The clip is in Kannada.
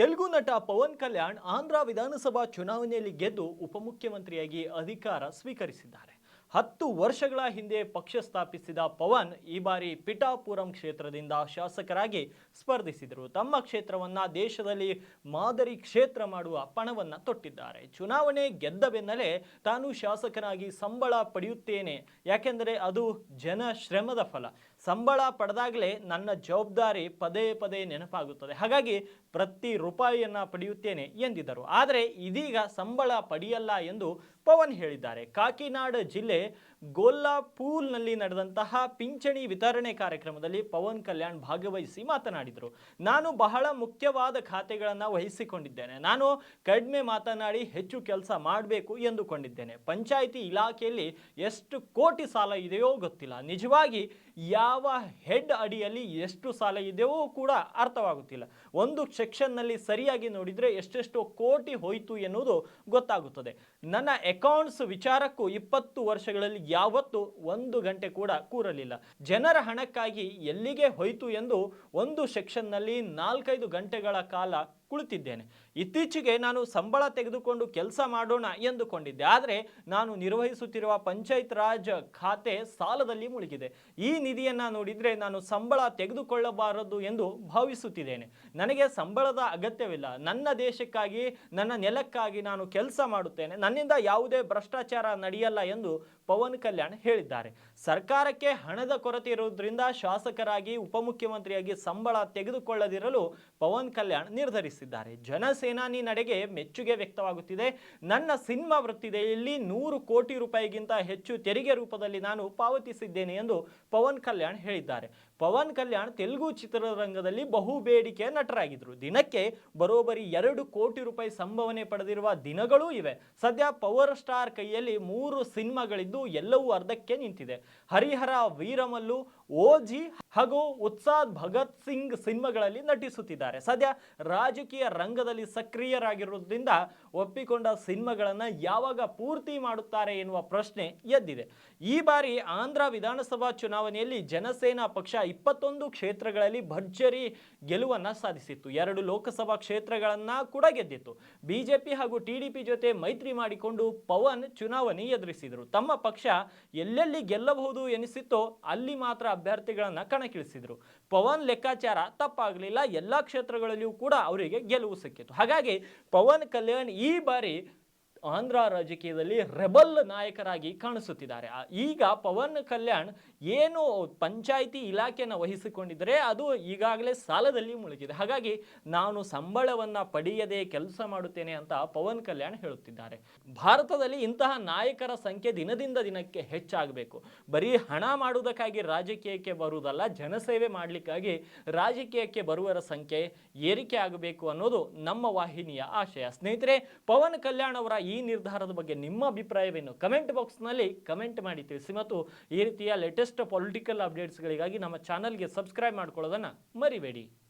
ತೆಲುಗು ನಟ ಪವನ್ ಕಲ್ಯಾಣ್ ಆಂಧ್ರ ವಿಧಾನಸಭಾ ಚುನಾವಣೆಯಲ್ಲಿ ಗೆದ್ದು ಉಪಮುಖ್ಯಮಂತ್ರಿಯಾಗಿ ಅಧಿಕಾರ ಸ್ವೀಕರಿಸಿದ್ದಾರೆ. ಹತ್ತು ವರ್ಷಗಳ ಹಿಂದೆ ಪಕ್ಷ ಸ್ಥಾಪಿಸಿದ ಪವನ್ ಈ ಬಾರಿ ಪಿಟಾಪುರಂ ಕ್ಷೇತ್ರದಿಂದ ಶಾಸಕರಾಗಿ ಸ್ಪರ್ಧಿಸಿದರು. ತಮ್ಮ ಕ್ಷೇತ್ರವನ್ನ ದೇಶದಲ್ಲಿ ಮಾದರಿ ಕ್ಷೇತ್ರ ಮಾಡುವ ಪಣವನ್ನು ತೊಟ್ಟಿದ್ದಾರೆ. ಚುನಾವಣೆ ಗೆದ್ದ ಬೆನ್ನಲ್ಲೇ ತಾನು ಶಾಸಕನಾಗಿ ಸಂಬಳ ಪಡೆಯುತ್ತೇನೆ. ಯಾಕೆಂದರೆ ಅದು ಜನ ಶ್ರಮದ ಫಲ. ಸಂಬಳ ಪಡೆದಾಗಲೇ ನನ್ನ ಜವಾಬ್ದಾರಿ ಪದೇ ಪದೇ ನೆನಪಾಗುತ್ತದೆ. ಹಾಗಾಗಿ ಪ್ರತಿ ರೂಪಾಯಿಯನ್ನು ಪಡೆಯುತ್ತೇನೆ ಎಂದಿದ್ದರು. ಆದರೆ ಇದೀಗ ಸಂಬಳ ಪಡೆಯಲ್ಲ ಎಂದು ಪವನ್ ಹೇಳಿದ್ದಾರೆ. ಕಾಕಿನಾಡ ಜಿಲ್ಲೆ ಗೋಲ್ಲಾಪೂಲ್ನಲ್ಲಿ ನಡೆದಂತಹ ಪಿಂಚಣಿ ವಿತರಣೆ ಕಾರ್ಯಕ್ರಮದಲ್ಲಿ ಪವನ್ ಕಲ್ಯಾಣ್ ಭಾಗವಹಿಸಿ ಮಾತನಾಡಿದರು. ನಾನು ಬಹಳ ಮುಖ್ಯವಾದ ಖಾತೆಗಳನ್ನು ವಹಿಸಿಕೊಂಡಿದ್ದೇನೆ. ನಾನು ಕಡಿಮೆ ಮಾತನಾಡಿ ಹೆಚ್ಚು ಕೆಲಸ ಮಾಡಬೇಕು ಎಂದುಕೊಂಡಿದ್ದೇನೆ. ಪಂಚಾಯಿತಿ ಇಲಾಖೆಯಲ್ಲಿ ಎಷ್ಟು ಕೋಟಿ ಸಾಲ ಇದೆಯೋ ಗೊತ್ತಿಲ್ಲ. ನಿಜವಾಗಿ ಯಾವ ಹೆಡ್ ಅಡಿಯಲ್ಲಿ ಎಷ್ಟು ಸಾಲ ಇದೆಯೋ ಕೂಡ ಅರ್ಥವಾಗುತ್ತಿಲ್ಲ. ಒಂದು ಸೆಕ್ಷನ್ನಲ್ಲಿ ಸರಿಯಾಗಿ ನೋಡಿದರೆ ಎಷ್ಟೆಷ್ಟು ಕೋಟಿ ಹೋಯಿತು ಎನ್ನುವುದು ಗೊತ್ತಾಗುತ್ತದೆ. ನನ್ನ ಅಕೌಂಟ್ಸ್ ವಿಚಾರಕ್ಕೂ ಇಪ್ಪತ್ತು ವರ್ಷಗಳಲ್ಲಿ ಯಾವತ್ತೂ ಒಂದು ಗಂಟೆ ಕೂಡ ಕೂರಲಿಲ್ಲ. ಜನರ ಹಣಕ್ಕಾಗಿ ಎಲ್ಲಿಗೆ ಹೋಯಿತು ಎಂದು ಒಂದು ಸೆಕ್ಷನ್ನಲ್ಲಿ ನಾಲ್ಕೈದು ಗಂಟೆಗಳ ಕಾಲ ಕುಳಿತಿದ್ದೇನೆ. ಇತ್ತೀಚೆಗೆ ನಾನು ಸಂಬಳ ತೆಗೆದುಕೊಂಡು ಕೆಲಸ ಮಾಡೋಣ ಎಂದುಕೊಂಡಿದ್ದೆ. ಆದರೆ ನಾನು ನಿರ್ವಹಿಸುತ್ತಿರುವ ಪಂಚಾಯತ್ ರಾಜ್ ಖಾತೆ ಸಾಲದಲ್ಲಿ ಮುಳುಗಿದೆ. ಈ ನಿಧಿಯನ್ನು ನೋಡಿದರೆ ನಾನು ಸಂಬಳ ತೆಗೆದುಕೊಳ್ಳಬಾರದು ಎಂದು ಭಾವಿಸುತ್ತಿದ್ದೇನೆ. ನನಗೆ ಸಂಬಳದ ಅಗತ್ಯವಿಲ್ಲ. ನನ್ನ ದೇಶಕ್ಕಾಗಿ, ನನ್ನ ನೆಲಕ್ಕಾಗಿ ನಾನು ಕೆಲಸ ಮಾಡುತ್ತೇನೆ. ನನ್ನಿಂದ ಯಾವುದೇ ಭ್ರಷ್ಟಾಚಾರ ನಡೆಯಲ್ಲ ಎಂದು ಪವನ್ ಕಲ್ಯಾಣ್ ಹೇಳಿದ್ದಾರೆ. ಸರ್ಕಾರಕ್ಕೆ ಹಣದ ಕೊರತೆ ಇರುವುದರಿಂದ ಶಾಸಕರಾಗಿ ಉಪಮುಖ್ಯಮಂತ್ರಿಯಾಗಿ ಸಂಬಳ ತೆಗೆದುಕೊಳ್ಳದಿರಲು ಪವನ್ ಕಲ್ಯಾಣ್ ನಿರ್ಧರಿಸಿದ್ದಾರೆ. ಜನಸೇನಾನಿ ನಡೆಗೆ ಮೆಚ್ಚುಗೆ ವ್ಯಕ್ತವಾಗುತ್ತಿದೆ. ನನ್ನ ಸಿನಿಮಾ ವೃತ್ತಿದೆಯಲ್ಲಿ ನೂರು ಕೋಟಿ ರೂಪಾಯಿಗಿಂತ ಹೆಚ್ಚು ತೆರಿಗೆ ರೂಪದಲ್ಲಿ ನಾನು ಪಾವತಿಸಿದ್ದೇನೆ ಎಂದು ಪವನ್ ಕಲ್ಯಾಣ್ ಹೇಳಿದ್ದಾರೆ. ಪವನ್ ಕಲ್ಯಾಣ್ ತೆಲುಗು ಚಿತ್ರರಂಗದಲ್ಲಿ ಬಹು ಬೇಡಿಕೆಯ ನಟರಾಗಿದ್ದರು. ದಿನಕ್ಕೆ ಬರೋಬ್ಬರಿ ಎರಡು ಕೋಟಿ ರೂಪಾಯಿ ಸಂಭಾವನೆ ಪಡೆದಿರುವ ದಿನಗಳೂ ಇವೆ. ಸದ್ಯ ಪವರ್ ಸ್ಟಾರ್ ಕೈಯಲ್ಲಿ ಮೂರು ಸಿನಿಮಾಗಳಿದ್ದು ಎಲ್ಲವೂ ಅರ್ಧಕ್ಕೆ ನಿಂತಿದೆ. ಹರಿಹರ, ವೀರಮಲ್ಲು, ಓಜಿ ಹಾಗೂ ಉತ್ಸಾದ್ ಭಗತ್ ಸಿಂಗ್ ಸಿನಿಮಾಗಳಲ್ಲಿ ನಟಿಸುತ್ತಿದ್ದಾರೆ. ಸದ್ಯ ರಾಜಕೀಯ ರಂಗದಲ್ಲಿ ಸಕ್ರಿಯರಾಗಿರುವುದರಿಂದ ಒಪ್ಪಿಕೊಂಡ ಸಿನಿಮಾಗಳನ್ನು ಯಾವಾಗ ಪೂರ್ತಿ ಮಾಡುತ್ತಾರೆ ಎನ್ನುವ ಪ್ರಶ್ನೆ ಎದ್ದಿದೆ. ಈ ಬಾರಿ ಆಂಧ್ರ ವಿಧಾನಸಭಾ ಚುನಾವಣೆಯಲ್ಲಿ ಜನಸೇನಾ ಪಕ್ಷ ಇಪ್ಪತ್ತೊಂದು ಕ್ಷೇತ್ರಗಳಲ್ಲಿ ಭರ್ಜರಿ ಗೆಲುವನ್ನು ಸಾಧಿಸಿತ್ತು. ಎರಡು ಲೋಕಸಭಾ ಕ್ಷೇತ್ರಗಳನ್ನು ಕೂಡ ಗೆದ್ದಿತ್ತು. ಬಿಜೆಪಿ ಹಾಗೂ ಟಿಡಿಪಿ ಜೊತೆ ಮೈತ್ರಿ ಮಾಡಿಕೊಂಡು ಪವನ್ ಚುನಾವಣೆ ಎದುರಿಸಿದರು. ತಮ್ಮ ಪಕ್ಷ ಎಲ್ಲೆಲ್ಲಿ ಗೆಲ್ಲಬಹುದು ಎನಿಸಿತ್ತೋ ಅಲ್ಲಿ ಮಾತ್ರ ಅಭ್ಯರ್ಥಿಗಳನ್ನು ಕಣಕ್ಕಿಳಿಸಿದರು. ಪವನ್ ಲೆಕ್ಕಾಚಾರ ತಪ್ಪಾಗಲಿಲ್ಲ. ಎಲ್ಲ ಕ್ಷೇತ್ರಗಳಲ್ಲಿಯೂ ಕೂಡ ಅವರಿಗೆ ಗೆಲುವು ಸಿಕ್ಕಿತು. ಹಾಗಾಗಿ ಪವನ್ ಕಲ್ಯಾಣ್ ಈ ಬಾರಿ ಆಂಧ್ರ ರಾಜಕೀಯದಲ್ಲಿ ರೆಬಲ್ ನಾಯಕರಾಗಿ ಕಾಣಿಸುತ್ತಿದ್ದಾರೆ. ಈಗ ಪವನ್ ಕಲ್ಯಾಣ್ ಏನು ಪಂಚಾಯಿತಿ ಇಲಾಖೆಯನ್ನು ವಹಿಸಿಕೊಂಡಿದ್ದರೆ ಅದು ಈಗಾಗಲೇ ಸಾಲದಲ್ಲಿ ಮುಳುಗಿದೆ. ಹಾಗಾಗಿ ನಾನು ಸಂಬಳವನ್ನು ಪಡೆಯದೆ ಕೆಲಸ ಮಾಡುತ್ತೇನೆ ಅಂತ ಪವನ್ ಕಲ್ಯಾಣ್ ಹೇಳುತ್ತಿದ್ದಾರೆ. ಭಾರತದಲ್ಲಿ ಇಂತಹ ನಾಯಕರ ಸಂಖ್ಯೆ ದಿನದಿಂದ ದಿನಕ್ಕೆ ಹೆಚ್ಚಾಗಬೇಕು. ಬರೀ ಹಣ ಮಾಡುವುದಕ್ಕಾಗಿ ರಾಜಕೀಯಕ್ಕೆ ಬರುವುದಲ್ಲ, ಜನಸೇವೆ ಮಾಡಲಿಕ್ಕಾಗಿ ರಾಜಕೀಯಕ್ಕೆ ಬರುವರ ಸಂಖ್ಯೆ ಏರಿಕೆ ಆಗಬೇಕು ಅನ್ನೋದು ನಮ್ಮ ವಾಹಿನಿಯ ಆಶಯ. ಸ್ನೇಹಿತರೆ, ಪವನ್ ಕಲ್ಯಾಣ್ ಅವರ ಈ ನಿರ್ಧಾರದ ಬಗ್ಗೆ ನಿಮ್ಮ ಅಭಿಪ್ರಾಯವೇನು? ಕಮೆಂಟ್ ಬಾಕ್ಸ್ನಲ್ಲಿ ಕಮೆಂಟ್ ಮಾಡಿ ತಿಳಿಸಿ ಮತ್ತು ಈ ರೀತಿಯ ಲೇಟೆಸ್ಟ್ ಪೊಲಿಟಿಕಲ್ ಅಪ್ಡೇಟ್ಸ್ಗಳಿಗಾಗಿ ನಮ್ಮ ಚಾನಲ್ಗೆ ಸಬ್ಸ್ಕ್ರೈಬ್ ಮಾಡ್ಕೊಳ್ಳೋದನ್ನು ಮರಿಬೇಡಿ.